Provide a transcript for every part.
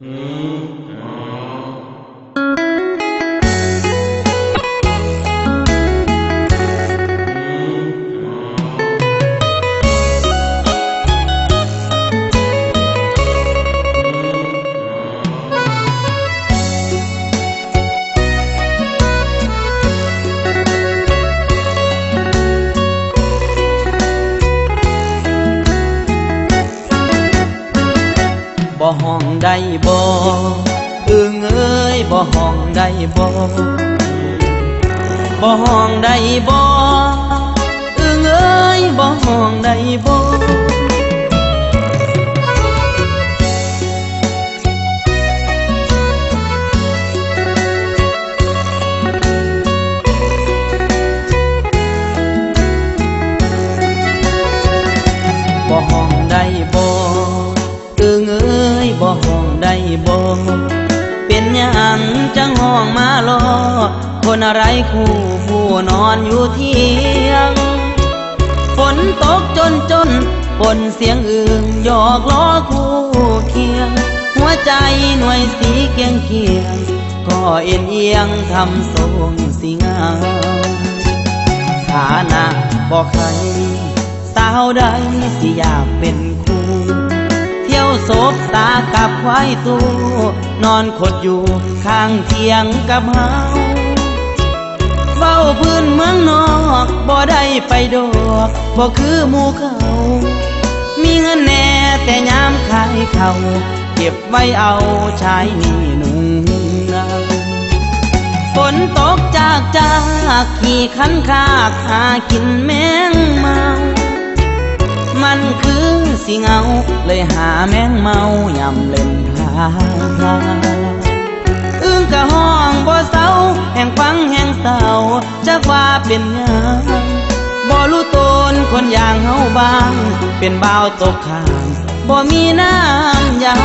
บ่ ห้องได้บ่อึงเอ้ยบ่ห้องได้บ่บ่ห้องได้บ่อึงเอ้ยบ่ห้องได้บ่ บ่ห้องได้บ่เป็นยังจังห้องมารอคนอะไรคู่ผู้นอนอยู่เที่ยง ฝนตกจนจนปนเสียงอื่นหยอกล้อคู่เคียง หัวใจหน่วยสีเกียงเคียงก็เอ็นเอียงทำทรงสีงาฐานะบอกใครสาวใดสิอยากเป็น โศบตากับควายตูนอนขดอยู่ข้างเทียงกับเฮาเฝ้าพื้นเมืองนอกบ่ได้ไปดอกบ่คือหมู่เขา มีเงินแน่แต่ยามขายเขาเก็บไว้เอาใช้หนี่นุ่งเอาฝนตกจากจากขี่ขันคากหากินแมงเมา มันคือสิเงา เลยหาแมงเมายำเล่นพาอึ้งกะห้องบ่เศร้าแห่งฟังแห่งเศร้าจักว่าเป็นยังบ่รู้ตนคนอย่างเฮาบาง เป็นบ่าวตกข้างบ่มีน้ำยา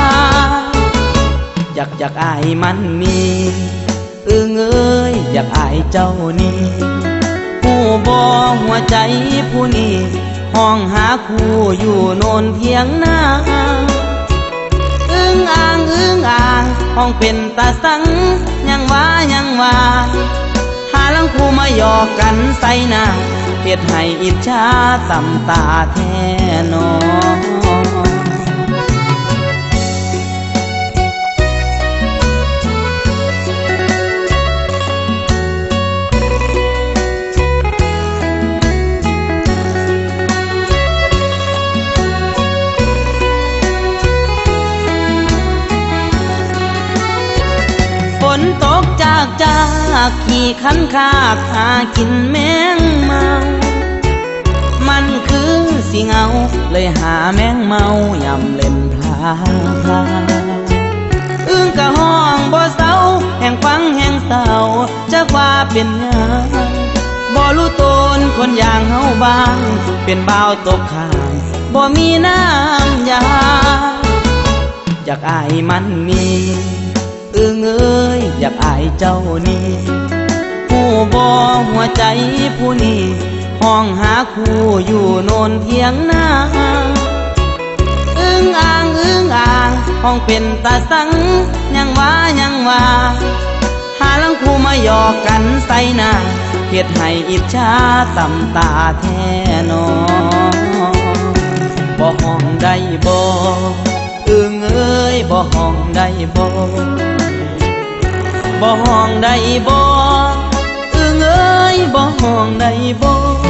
อยากอยากอายมันมีอึ้งเอ้ยอยากอายเจ้านี่ผู้บอหัวใจผู้นี้ ห้องหาคู่อยู่โนนเพียงหน้าอึ้งอ่างอึ้งอ่างห้องเป็นตาสังยังว่ายังว่าหาลังคู่มาหยอกกันใส่หน้าเฮ็ดให้อิจฉาตำตาแทนากจากขี่ขันคากหากินแมงเมา มันคือสิเงา เลยหาแมงเมายำเล่นพลาอึ้งกะห้องบ่เศร้าแห่งฟังแห่งเศร้าจักว่าเป็นหยังบ่รู้ตนคนอย่างเฮาบาง เป็นบ่าวตกข้างบ่มีน้ำยาอยากอายมันมีากอายเจ้านี่ผู้บอหัวใจผู้นี้ห้องหาคู่อยู่โนนเทียงหน้าอึ้งอ่างอึ้งอ่างห้องเป็นตาสังยังว่ายังว่าหาลังคู่มาหยอกกันใส่หน้าเฮ็ดให้อิจฉาตำตาแท้นอบ่ห้องได้บ่อึงเอ้ยบ่ห้องได้บ่ บ่ห้องได้บ่อึงเอ้ยบ่ห้องได้บ่